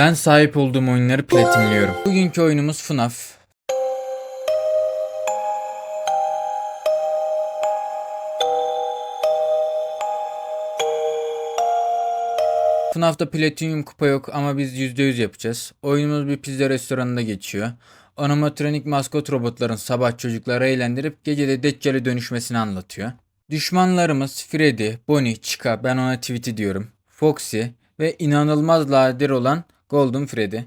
Ben sahip olduğum oyunları platinliyorum. Bugünkü oyunumuz FNAF. FNAF'ta Platinum kupa yok ama biz %100 yapacağız. Oyunumuz bir pizza restoranında geçiyor. Animatronik maskot robotların sabah çocukları eğlendirip gecede Deccal'e dönüşmesini anlatıyor. Düşmanlarımız Freddy, Bonnie, Chica, ben ona Tweety diyorum. Foxy ve inanılmaz ladir olan Golden Freddy.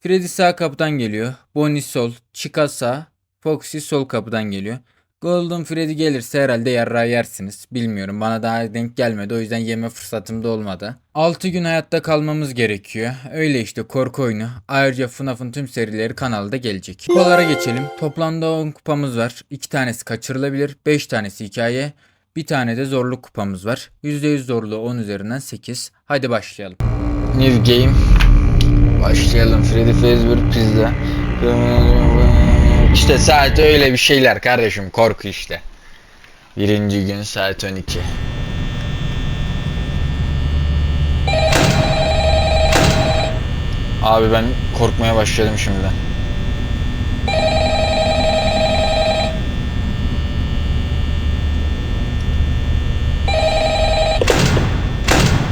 Freddy sağ kapıdan geliyor. Bonnie sol, Chica sağ, Foxy sol kapıdan geliyor. Golden Freddy gelirse herhalde yarrağı yersiniz. Bilmiyorum bana daha denk gelmedi o yüzden yeme fırsatım da olmadı. 6 gün hayatta kalmamız gerekiyor. Öyle işte korku oyunu. Ayrıca FNAF'ın tüm serileri kanalda gelecek. Kupalara geçelim. Toplamda 10 kupamız var. 2 tanesi kaçırılabilir. 5 tanesi hikaye. Bir tane de zorluk kupamız var. %100 zorluğu 10 üzerinden 8. Hadi başlayalım. New game. Başlayalım. Freddy Fazbear Pizza. İşte saat öyle bir şeyler kardeşim. Korku işte. Birinci gün saat 12. Abi ben korkmaya başladım şimdiden.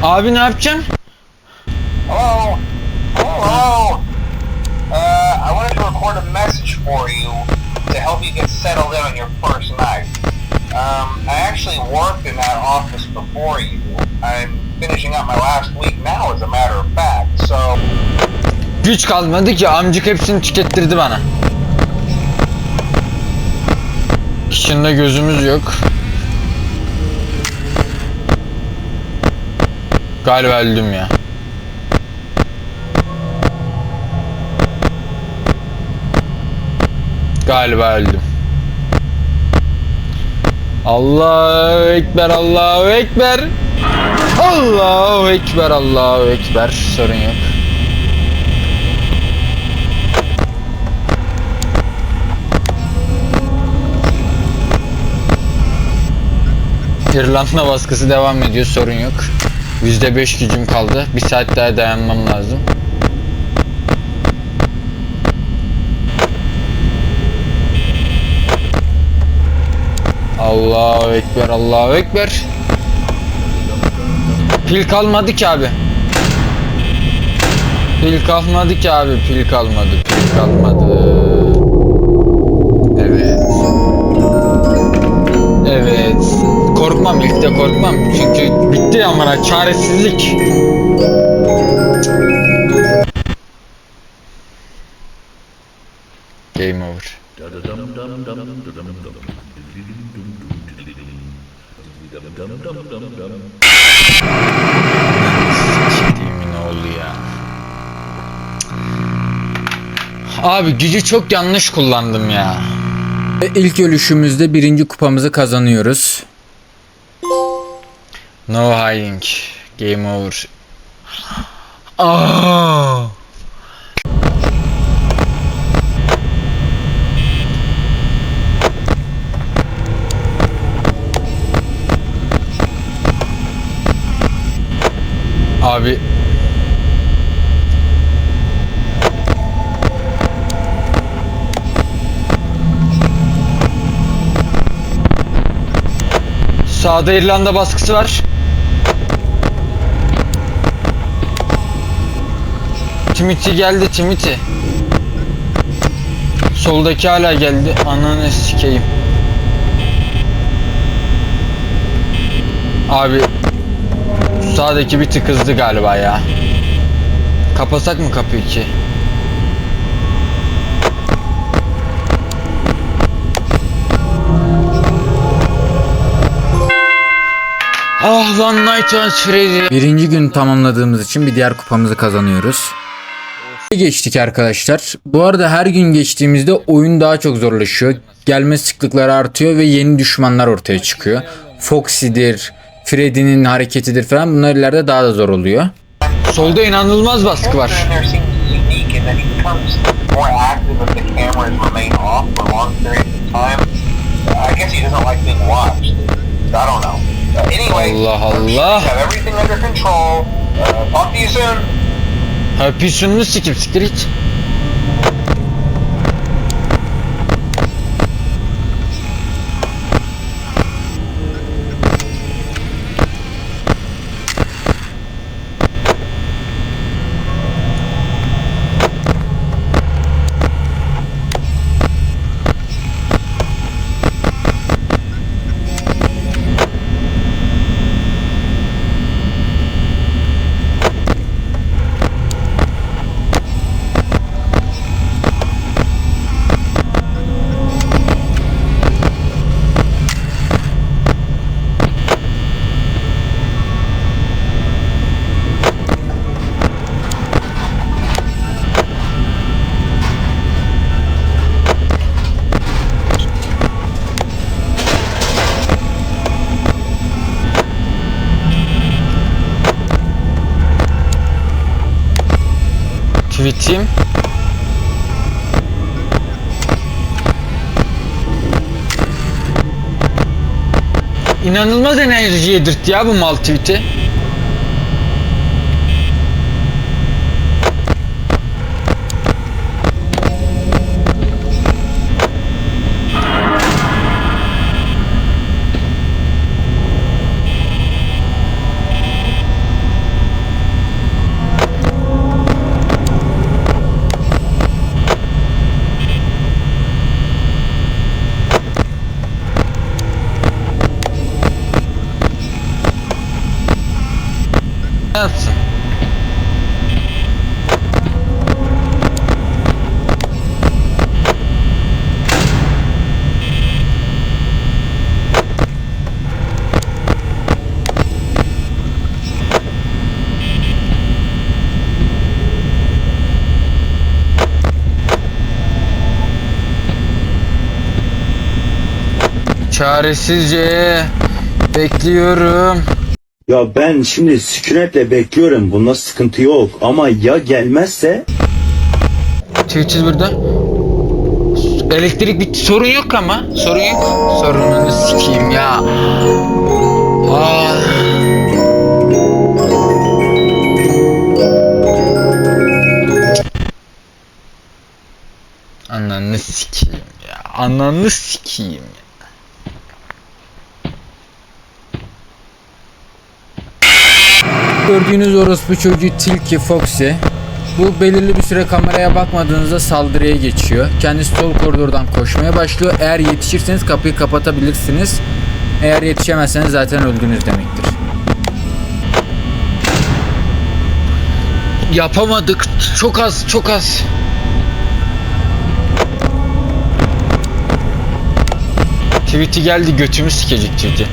Abi ne yapacağım? Hello? Hello? Uh, I wanted to record a message for you to help you get settled in on your first night. Um, I actually worked in that office before you. I'm finishing up my last week now, as a matter of fact, so... Güç kalmadı ki amcık hepsini tükettirdi bana. İçinde gözümüz yok. Galiba öldüm ya. Galiba öldüm. Allahu Ekber, Allahu Ekber. Allahu Ekber, Allahu Ekber. Sorun yok. İrlanda baskısı devam ediyor sorun yok. %5 gücüm kaldı. Bir saat daha dayanmam lazım. Allahu Ekber, Allahu Ekber. Pil kalmadı ki abi. Pil kalmadı ki abi, pil kalmadı, pil kalmadı. Evet. Evet. Korkmam ilk de korkmam. Çünkü bitti amına çaresizlik. Game over. Ya. Abi gücü çok yanlış kullandım ya. Ve ilk ölüşümüzde birinci kupamızı kazanıyoruz. No hiding. Game over. Aa! Abi Sağda İrlanda baskısı var. Timothy geldi Timothy. Soldaki hala geldi. Ananı sikeyim. Abi sağdaki bir tık hızlı galiba ya. Kapasak mı kapıyı ki? Ah One Night on Freddy. Birinci gün tamamladığımız için bir diğer kupamızı kazanıyoruz. Geçtik arkadaşlar. Bu arada her gün geçtiğimizde oyun daha çok zorlaşıyor. Gelme sıklıkları artıyor ve yeni düşmanlar ortaya çıkıyor. Foxy'dir, Freddy'nin hareketidir falan. Bunlar ileride daha da zor oluyor. Solda inanılmaz baskı var. Character in there seems unique in that Tweet'im. İnanılmaz enerji yedirtti ya bu mal Çaresizce bekliyorum. Ya ben şimdi sükunetle bekliyorum. Bunda sıkıntı yok. Ama ya gelmezse? Twitches burada. Elektrik bitti. Sorun yok ama. Sorun yok. Sorununu sikeyim ya. Aa. Ananı sikeyim ya. Ananı sikeyim ya. Gördüğünüz orospu çocuğu Tilki Foxy bu belirli bir süre kameraya bakmadığınızda saldırıya geçiyor. Kendisi sol koridordan koşmaya başlıyor. Eğer yetişirseniz kapıyı kapatabilirsiniz. Eğer yetişemezseniz zaten öldünüz demektir. Yapamadık. Çok az, çok az. Tweet'i geldi götümü sikecek tweet'i.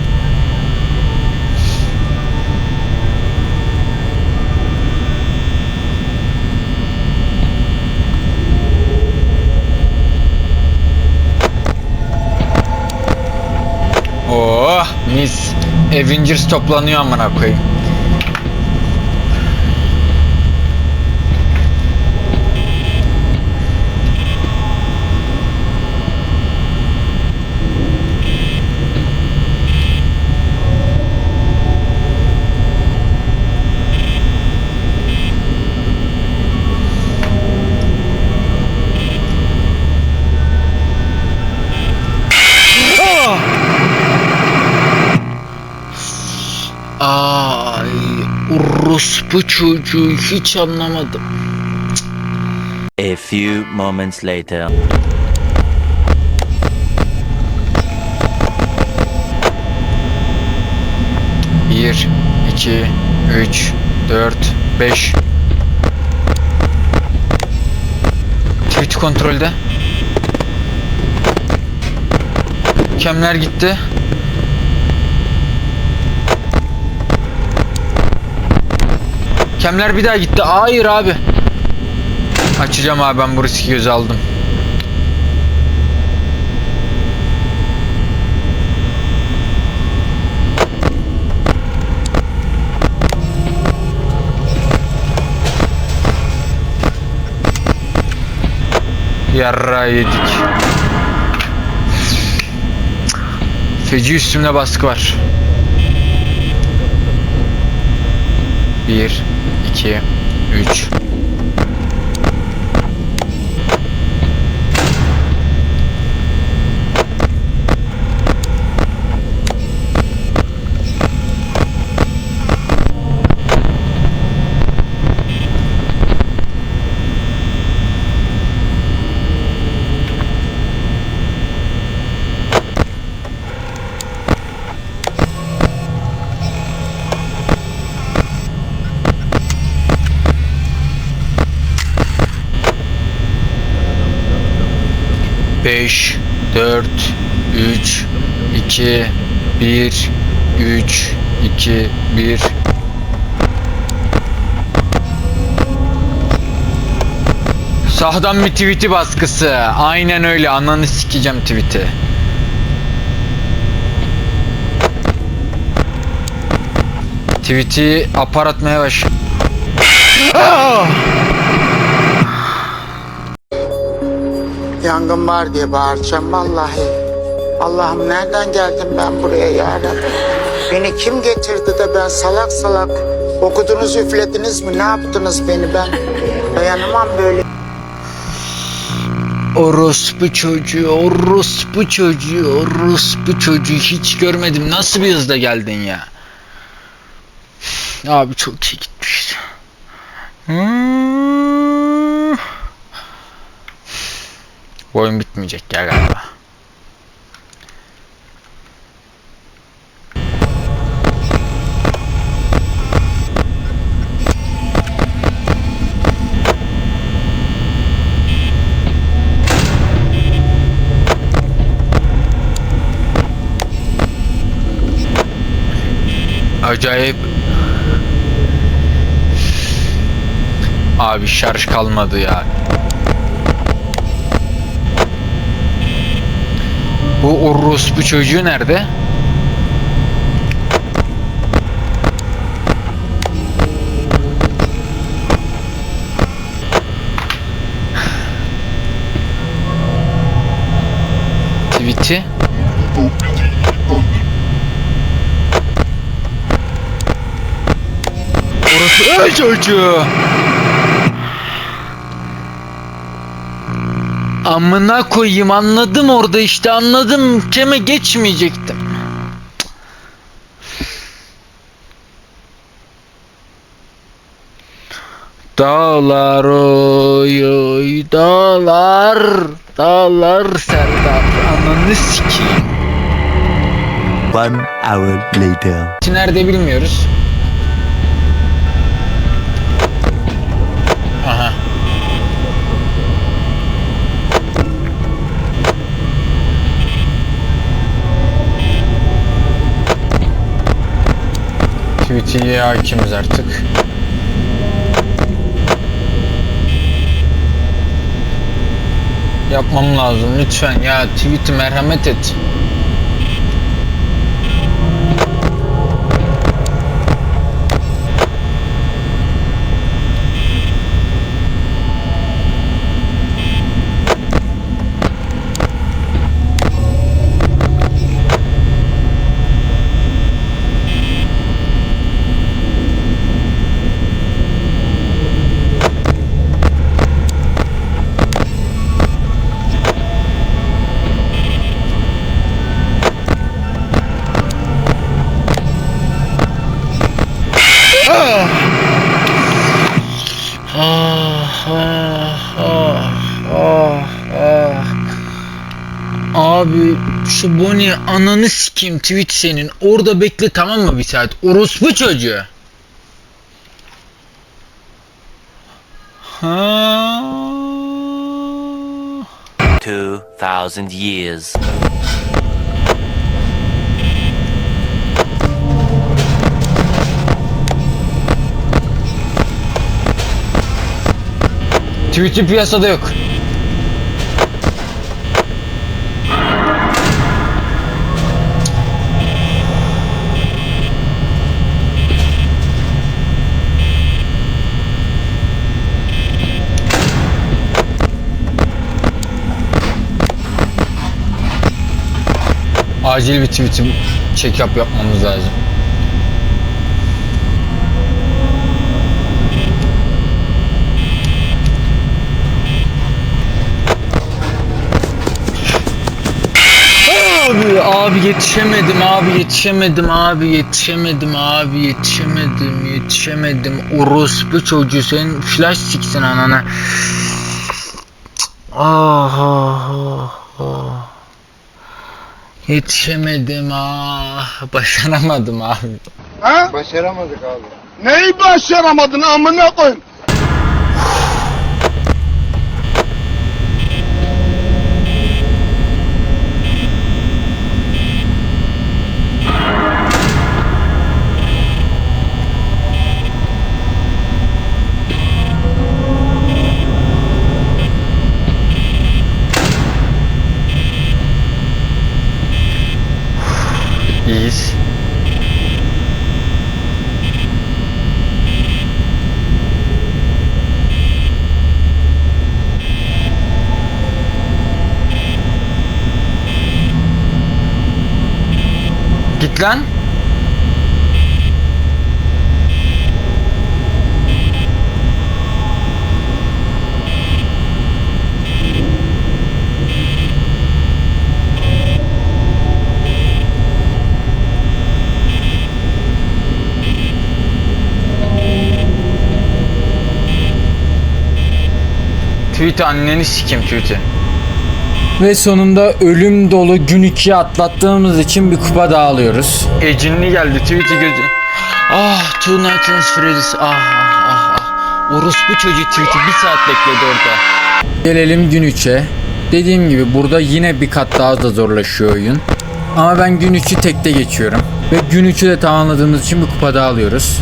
Oh mis. Avengers toplanıyor amına koyayım. Orospu çocuğu hiç anlamadım. A few moments later. Bir, iki, üç, dört, beş. Tweet kontrolde. Kemler gitti. Kemler bir daha gitti. Hayır abi. Açacağım abi ben bu riski göze aldım. Yarra yedik. Feci üstümde baskı var. Bir, iki, üç, 5 4 3 2 1 3 2 1 Sağdan bir tweet'i baskısı. Aynen öyle. Ananı sikeceğim tweet'i. Tweet'i apar atmaya baş. Yangın var diye bağıracağım vallahi. Allah'ım nereden geldim ben buraya ya? Beni kim getirdi de ben salak salak okudunuz üflediniz mi ne yaptınız beni ben dayanamam böyle. Orospu çocuğu, orospu çocuğu, orospu çocuğu hiç görmedim. Nasıl bir hızda geldin ya? Abi çok iyi gitmiş. Hmm. Bu oyun bitmeyecek ya galiba. Acayip Abi şarj kalmadı ya. Bu orospu çocuğu nerede? Tweet'i Orası çocuğu. Amına koyayım anladım orada işte anladım. Keme geçmeyecektim. Dağlar oy oy dağlar dağlar Serdar ananı sikeyim. One hour later. Nerede bilmiyoruz. Tweet'e hakimiz artık. Yapmam lazım lütfen ya tweet'i merhamet et. Ah, ah, ah, ah. Abi şu Bonnie ananı sikeyim tweet senin. Orada bekle tamam mı bir saat? Orospu çocuğu. Ha. Two thousand years. Tweet'i piyasada yok. Acil bir tweet'i check-up yapmamız lazım. Abi abi yetişemedim abi yetişemedim abi yetişemedim abi yetişemedim yetişemedim orospu çocuğu senin flash siksin anana. Ah ah ah ah. Yetişemedim ah başaramadım abi. Ha? Başaramadık abi. Neyi başaramadın amına koyayım? Lan? Tweet'i anneni sikim tweet'i. Ve sonunda ölüm dolu gün 2'yi atlattığımız için bir kupa daha alıyoruz. Ecinli geldi tweet'i gözü. Ah Two Nights Freddy's. Ah ah ah ah. Orospu çocuğu tweet'i bir saat bekledi orada. Gelelim gün 3'e. Dediğim gibi burada yine bir kat daha da zorlaşıyor oyun. Ama ben gün 3'ü tekte geçiyorum. Ve gün 3'ü de tamamladığımız için bir kupa daha alıyoruz.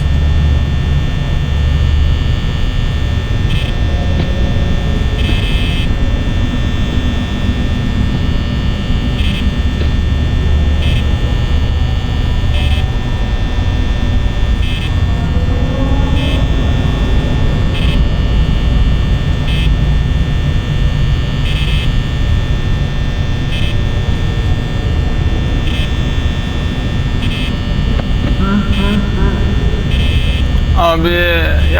Abi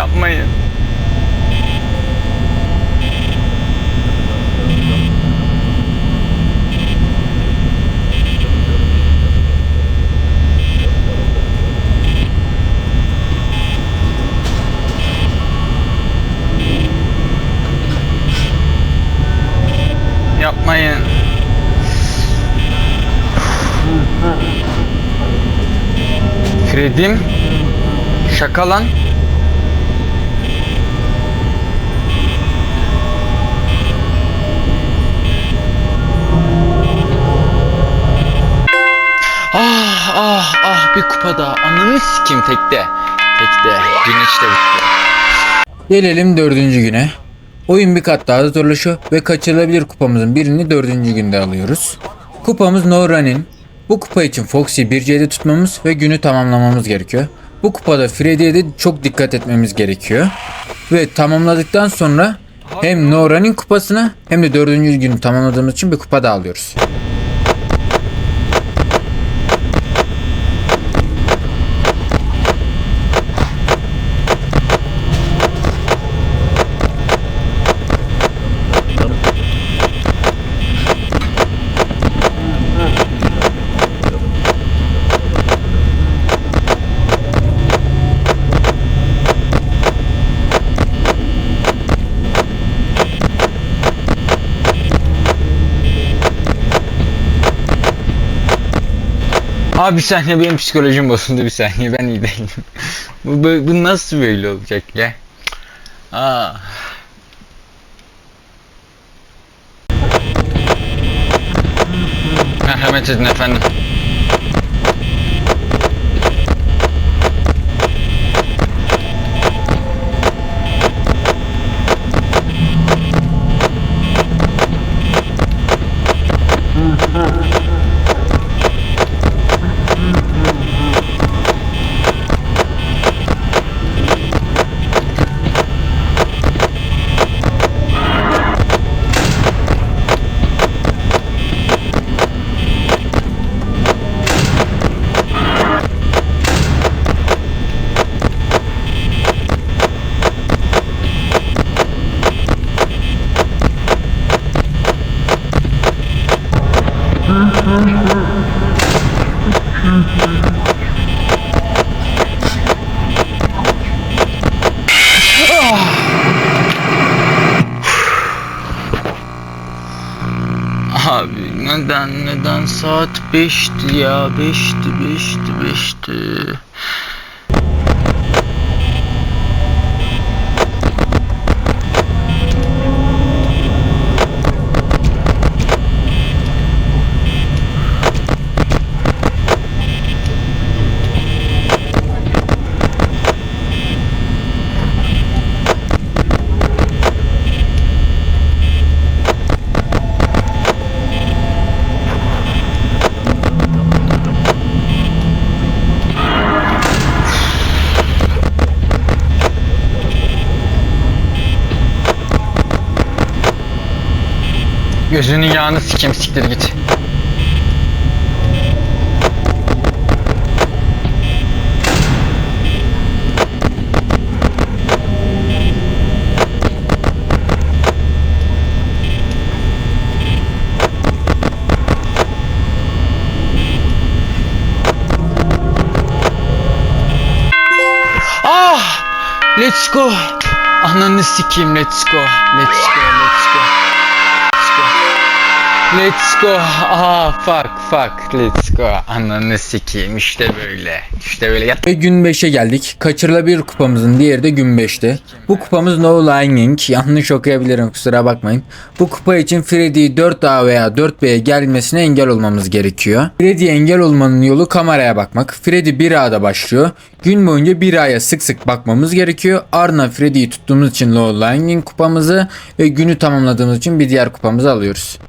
yapmayın. Yapmayın. Fredim Şaka lan. Bir kupa daha. Ananı sikim tekte. Tekte. Gün işte bitti. Gelelim dördüncü güne. Oyun bir kat daha da zorlaşıyor ve kaçırılabilir kupamızın birini dördüncü günde alıyoruz. Kupamız No Running. Bu kupa için Foxy'yi 1C'de tutmamız ve günü tamamlamamız gerekiyor. Bu kupada Freddy'ye de çok dikkat etmemiz gerekiyor. Ve tamamladıktan sonra hem No Running kupasını hem de dördüncü günü tamamladığımız için bir kupa daha alıyoruz. Abi bir saniye benim psikolojim bozuldu bir saniye ben iyi değilim. bu, bu, bu nasıl böyle olacak ya? Aa. Merhamet edin efendim. Abi neden neden saat 5'ti ya? 5'ti 5'ti 5'ti Gözünün yağını sikeyim siktir git. Ah! Let's go. Ananı sikeyim let's go. Let's go. Let's go. Let's go. Let's go. Ah fuck fuck. Let's go. Ananı sikeyim işte böyle. İşte böyle. Yat- Ve gün 5'e geldik. Kaçırılabilir kupamızın diğeri de gün 5'te. Bu kupamız No Lining. Yanlış okuyabilirim kusura bakmayın. Bu kupa için Freddy'yi 4A veya 4B'ye gelmesine engel olmamız gerekiyor. Freddy'ye engel olmanın yolu kameraya bakmak. Freddy 1A'da başlıyor. Gün boyunca 1A'ya sık sık bakmamız gerekiyor. Ardından Freddy'yi tuttuğumuz için Low Lining kupamızı ve günü tamamladığımız için bir diğer kupamızı alıyoruz.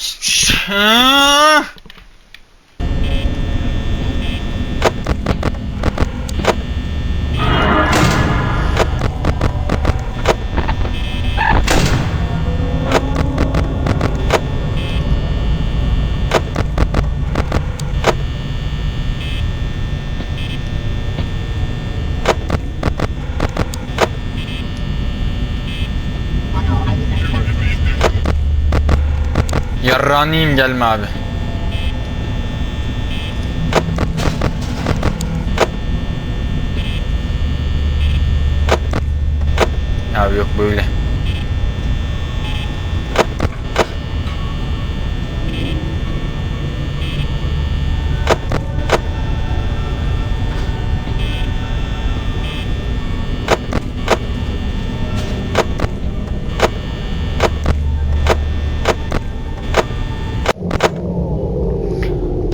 神 Yarraniyim gelme abi. Abi yok böyle.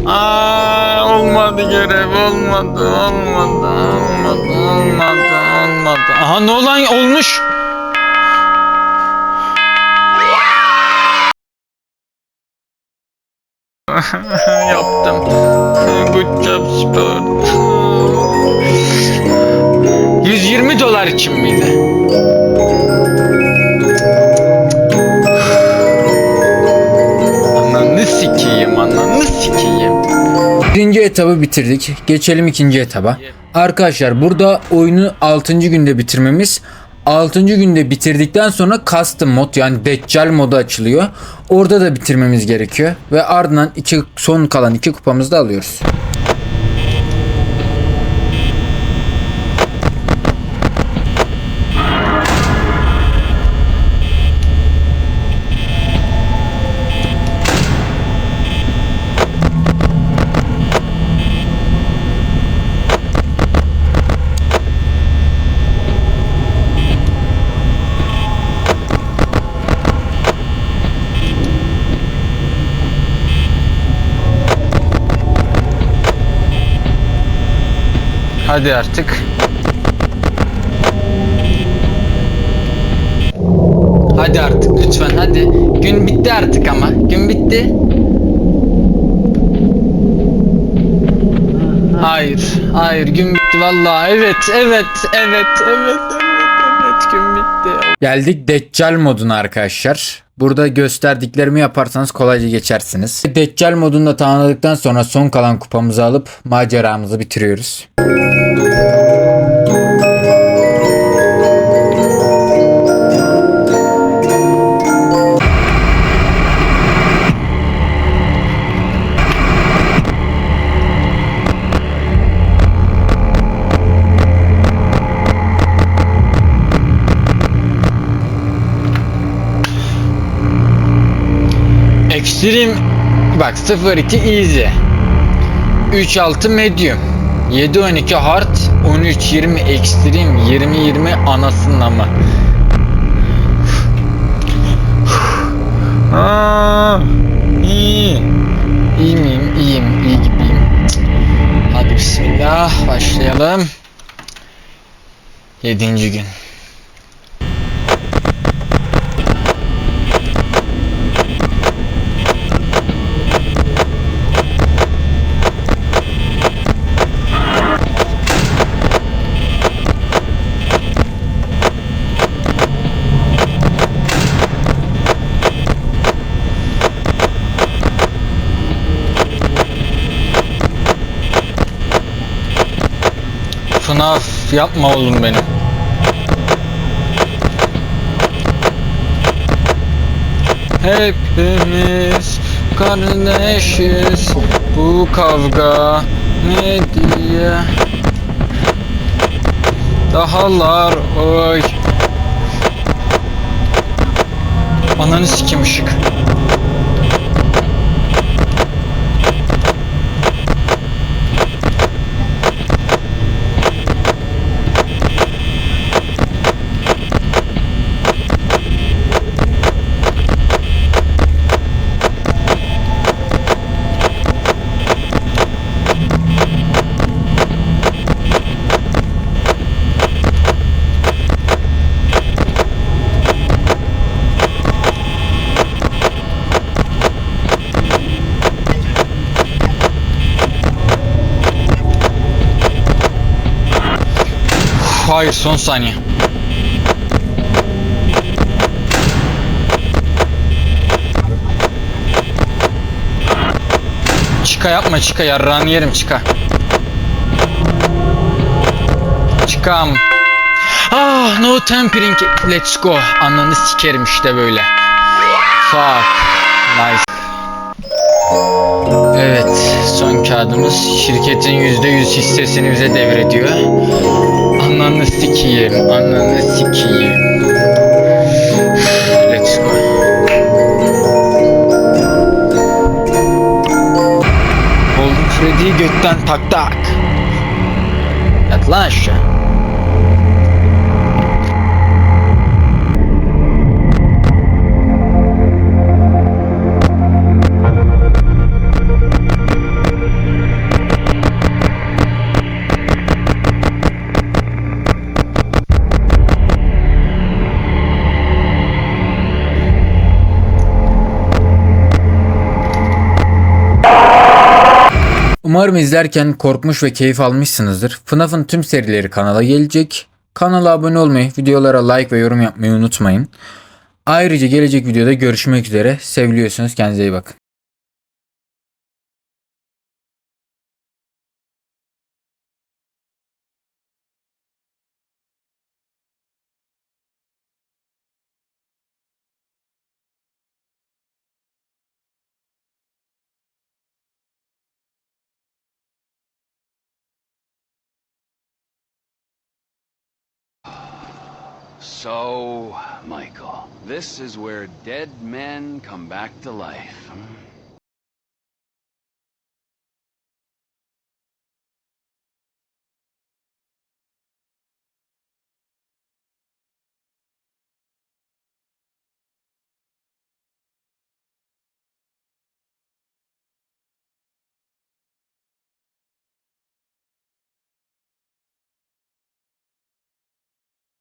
Aa, olmadı görev olmadı olmadı olmadı olmadı olmadı. Aha ne olan olmuş. etabı bitirdik. Geçelim ikinci etaba. Arkadaşlar burada oyunu 6. günde bitirmemiz 6. günde bitirdikten sonra custom mod yani deccal modu açılıyor. Orada da bitirmemiz gerekiyor. Ve ardından iki, son kalan iki kupamızı da alıyoruz. Hadi artık. Hadi artık lütfen hadi. Gün bitti artık ama. Gün bitti. Hayır, hayır gün bitti vallahi. Evet, evet, evet, evet, evet, evet gün bitti. Geldik Deccal moduna arkadaşlar. Burada gösterdiklerimi yaparsanız kolayca geçersiniz. Deccal modunu da tamamladıktan sonra son kalan kupamızı alıp maceramızı bitiriyoruz. Extreme bak 02 easy 36 medium 712 hard 1320 extreme 2020 anasının mı? Aa, iyi. İyi miyim? İyiyim. iyi gibiyim. Hadi bismillah başlayalım. Yedinci gün. FNAF yapma oğlum benim. Hepimiz kardeşiz. Bu kavga Hediye Dahalar oy Ananı sikim ışık Hayır son saniye. Çıka yapma çıka. Yarrağını yerim çıka. Çıkam Ah no tempering let's go. Ananı sikerim işte böyle. Fuck. Nice son kağıdımız şirketin %100 hissesini bize devrediyor. Ananı sikeyim ananı sikeyim. Let's go. Golden Freddy'yi götten tak tak Yat lan aşağı Umarım izlerken korkmuş ve keyif almışsınızdır. FNAF'ın tüm serileri kanala gelecek. Kanala abone olmayı, videolara like ve yorum yapmayı unutmayın. Ayrıca gelecek videoda görüşmek üzere. Seviliyorsunuz. Kendinize iyi bakın. This is where dead men come back to life.